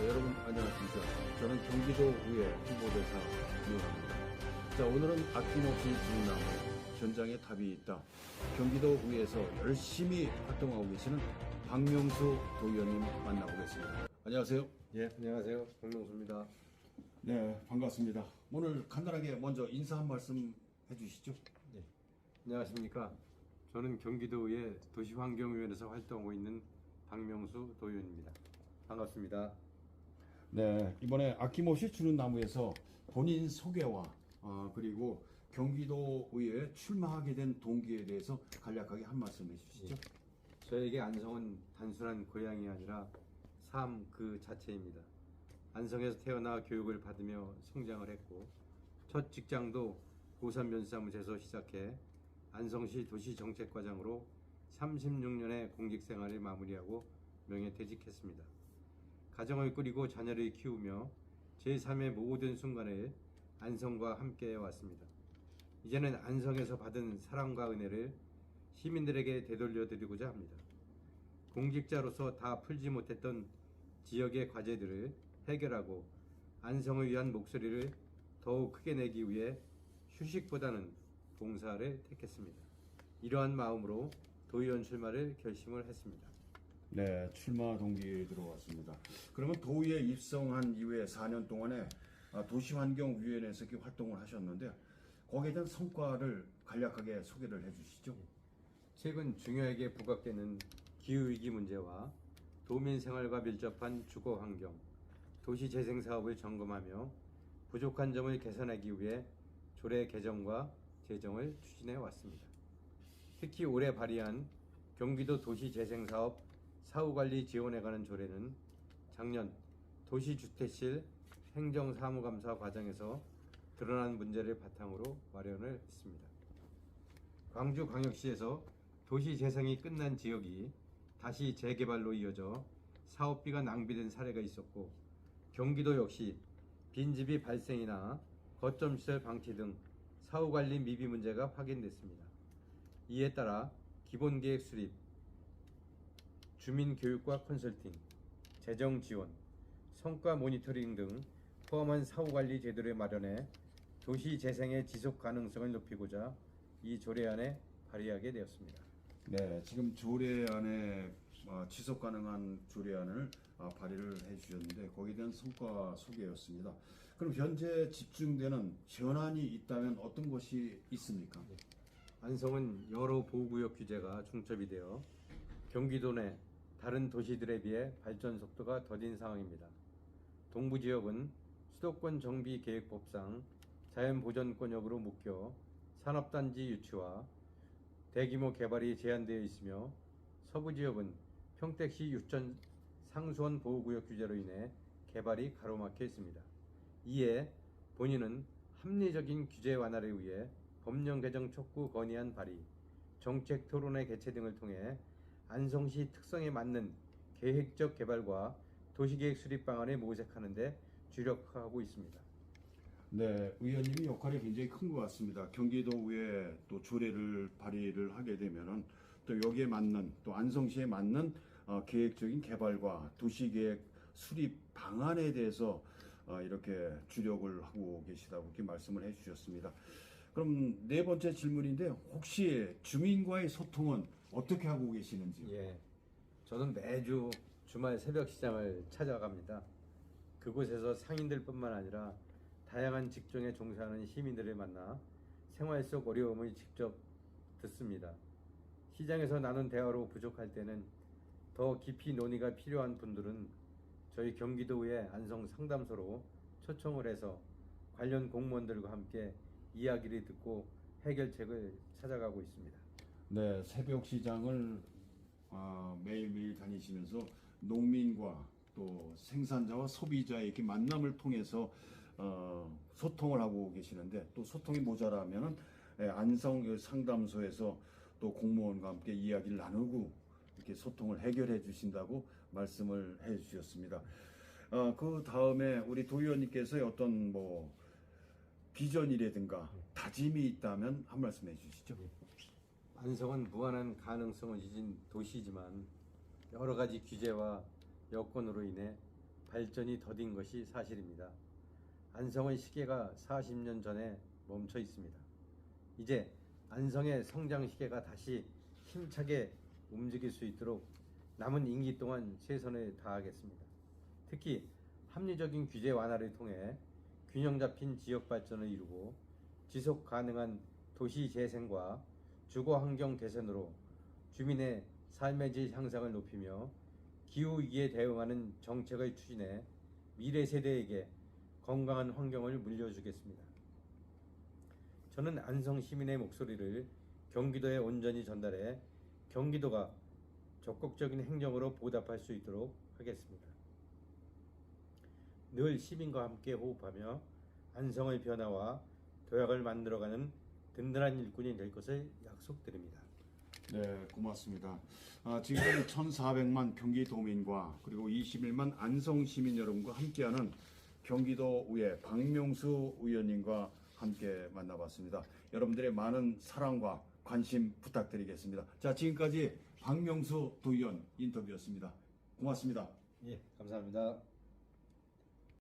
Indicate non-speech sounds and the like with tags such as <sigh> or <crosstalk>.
자, 여러분 안녕하십니까. 저는 경기도 의회 홍보대사 유영합니다. 자, 오늘은 아낌없이 주는 나무, 현장에 답이 있다. 경기도 의회에서 열심히 활동하고 계시는 박명수 도의원님 만나보겠습니다. 안녕하세요. 예, 안녕하세요. 박명수입니다. 네, 반갑습니다. 오늘 간단하게 먼저 인사 한 말씀 해주시죠. 예. 안녕하십니까. 저는 경기도의 도시환경위원회에서 활동하고 있는 박명수 도의원입니다. 반갑습니다. 네, 이번에 아낌없이 주는 나무에서 본인 소개와 어, 그리고 경기도의회에 출마하게 된 동기에 대해서 간략하게 한 말씀 해주시죠. 저에게 안성은 단순한 고향이 아니라 삶 그 자체입니다. 안성에서 태어나 교육을 받으며 성장을 했고 첫 직장도 고산 면사무소에서 시작해 안성시 도시정책과장으로 36년의 공직 생활을 마무리하고 명예퇴직했습니다. 가정을 꾸리고 자녀를 키우며 제 삶의 모든 순간을 안성과 함께 왔습니다. 이제는 안성에서 받은 사랑과 은혜를 시민들에게 되돌려 드리고자 합니다. 공직자로서 다 풀지 못했던 지역의 과제들을 해결하고 안성을 위한 목소리를 더욱 크게 내기 위해 휴식보다는 봉사를 택했습니다. 이러한 마음으로 도의원 출마를 결심을 했습니다. 네, 출마 동기 들어왔습니다. 그러면 도의에 입성한 이후에 4년 동안에 아, 도시환경위원회에서 활동을 하셨는데 거기에 대한 성과를 간략하게 소개를 해주시죠. 최근 중요하게 부각되는 기후위기 문제와 도민 생활과 밀접한 주거 환경, 도시 재생 사업을 점검하며 부족한 점을 개선하기 위해 조례 개정과 제정을 추진해 왔습니다. 특히 올해 발의한 경기도 도시 재생 사업 사후관리 지원에 관한 조례는 작년 도시주택실 행정사무감사 과정에서 드러난 문제를 바탕으로 마련을 했습니다. 광주광역시에서 도시 재생이 끝난 지역이 다시 재개발로 이어져 사업비가 낭비된 사례가 있었고 경기도 역시 빈집이 발생이나 거점 시설 방치 등 사후 관리 미비 문제가 확인됐습니다. 이에 따라 기본 계획 수립, 주민 교육과 컨설팅, 재정 지원, 성과 모니터링 등 포함한 사후 관리 제도를 마련해 도시 재생의 지속 가능성을 높이고자 이 조례안에 발의하게 되었습니다. 네, 지금 조례안에 어, 지속 가능한 조례안을 아, 발의를 해주셨는데 거기에 대한 성과 소개였습니다. 그럼 현재 집중되는 현안이 있다면 어떤 것이 있습니까? 안성은 여러 보호구역 규제가 중첩이 되어 경기도 내 다른 도시들에 비해 발전 속도가 더딘 상황입니다. 동부 지역은 수도권 정비 계획법상 자연보전권역으로 묶여 산업단지 유치와 대규모 개발이 제한되어 있으며 서부 지역은 평택시 유천 상수원 보호구역 규제로 인해 개발이 가로막혀 있습니다. 이에 본인은 합리적인 규제 완화를 위해 법령 개정 촉구 건의안 발의, 정책 토론회 개최 등을 통해 안성시 특성에 맞는 계획적 개발과 도시계획 수립 방안을 모색하는 데 주력하고 있습니다. 네, 의원님이 역할이 굉장히 큰 것 같습니다. 경기도에 또 조례를 발의를 하게 되면은 또 여기에 맞는 또 안성시에 맞는 어, 계획적인 개발과 도시계획 수립 방안에 대해서 어, 이렇게 주력을 하고 계시다고 이렇게 말씀을 해주셨습니다. 그럼 네 번째 질문인데 혹시 주민과의 소통은 어떻게 하고 계시는지요? 예, 저는 매주 주말 새벽 시장을 찾아갑니다. 그곳에서 상인들뿐만 아니라 다양한 직종에 종사하는 시민들을 만나 생활 속 어려움을 직접 듣습니다. 시장에서 나눈 대화로 부족할 때는 더 깊이 논의가 필요한 분들은 저희 경기도의 안성 상담소로 초청을 해서 관련 공무원들과 함께 이야기를 듣고 해결책을 찾아가고 있습니다. 네, 새벽 시장을 아, 매일매일 다니시면서 농민과 또 생산자와 소비자의 이렇게 만남을 통해서 어, 소통을 하고 계시는데 또 소통이 모자라면은 예, 안성 상담소에서 또 공무원과 함께 이야기를 나누고 이렇게 소통을 해결해 주신다고 말씀을 해 주셨습니다. 어, 그 다음에 우리 도의원님께서의 어떤 뭐 비전이라든가 다짐이 있다면 한 말씀 해 주시죠. 안성은 무한한 가능성을 지닌 도시지만 여러 가지 규제와 여건으로 인해 발전이 더딘 것이 사실입니다. 안성의 시계가 40년 전에 멈춰 있습니다. 이제 안성의 성장 시계가 다시 힘차게 움직일 수 있도록 남은 임기 동안 최선을 다하겠습니다. 특히 합리적인 규제 완화를 통해 균형 잡힌 지역 발전을 이루고 지속 가능한 도시 재생과 주거 환경 개선으로 주민의 삶의 질 향상을 높이며 기후 위기에 대응하는 정책을 추진해 미래 세대에게 건강한 환경을 물려주겠습니다. 저는 안성 시민의 목소리를 경기도에 온전히 전달해 경기도가 적극적인 행정으로 보답할 수 있도록 하겠습니다. 늘 시민과 함께 호흡하며 안성의 변화와 도약을 만들어가는 든든한 일꾼이 될 것을 약속드립니다. 네, 고맙습니다. 아, 지금 1,400만 <laughs> 경기도민과 그리고 21만 안성 시민 여러분과 함께하는 경기도 의회 박명수 의원님과 함께 만나봤습니다. 여러분들의 많은 사랑과 관심 부탁드리겠습니다. 자, 지금까지 박명수 도의원 인터뷰였습니다. 고맙습니다. 예, 감사합니다.